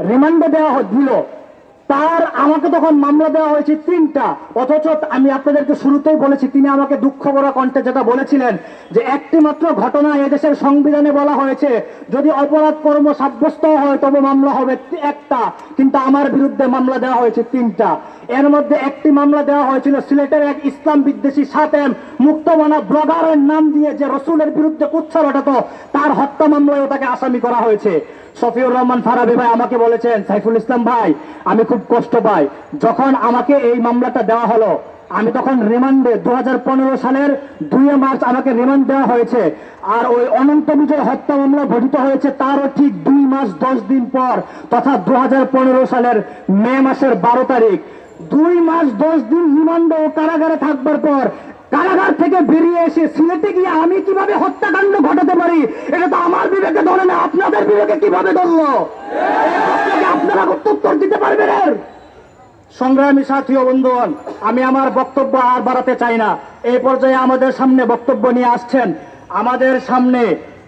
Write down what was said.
রিমান্ডে দেওয়া দিল। তার আমাকে তখন মামলা দেওয়া হয়েছে তিনটা। অথচ আমি আপনাদেরকে শুরুতেই বলেছি, তিনি আমাকে দুঃখ ভরা কণ্ঠে যেটা বলেছিলেন যে একটি মাত্র ঘটনা এদেশের সংবিধানে বলা হয়েছে, যদি অপরাধ কর্ম সাব্যস্ত হয় তবে মামলা হবে একটা, কিন্তু আমার বিরুদ্ধে মামলা দেওয়া হয়েছে তিনটা। এর মধ্যে একটি মামলা দেওয়া হয়েছিল সিলেটের এক ইসলাম বিদ্বেষী সাতেম মুক্তমানা ব্লগারের নাম দিয়ে যে রসুলের বিরুদ্ধে কুচ্ছা রটাতো, তার হত্যা মামলায় তাকে আসামি করা হয়েছে। শফিউর রহমান ফারাবি ভাই আমাকে বলেছেন, সাইফুল ইসলাম ভাই, আমি খুব কষ্ট পাই। যখন আমাকে এই মামলাটা দেওয়া হলো, আমি তখন রিমান্ডে দু হাজার পনেরো সালের দুই মার্চ আমাকে রিমান্ড দেওয়া হয়েছে। আর ওই অনন্ত বিজয় হত্যা মামলা ঘটিত হয়েছে, তারও ঠিক দুই মাস দশ দিন পর, তথা দু হাজার পনেরো সালের মে মাসের বারো তারিখ। দুই মাস, দশ দিন রিমান্ডে ও কারাগারে থাকবার পর কারাগার থেকে বেরিয়ে এসে সিলেটে গিয়ে আমি কীভাবে হত্যাকাণ্ড ঘটাতে পারি, এটা তো আমার বিবেকে ধরে না, আপনাদের বিবেকে কীভাবে ধরলো? আপনারা উত্তর দিতে পারবেন? সংগ্রামী সাথী বন্ধুগণ, আমি আমার বক্তব্য আর বাড়াতে চাই না। এই পর্যায়ে আমাদের সামনে বক্তব্য নিয়ে আসছেন। আমাদের সামনে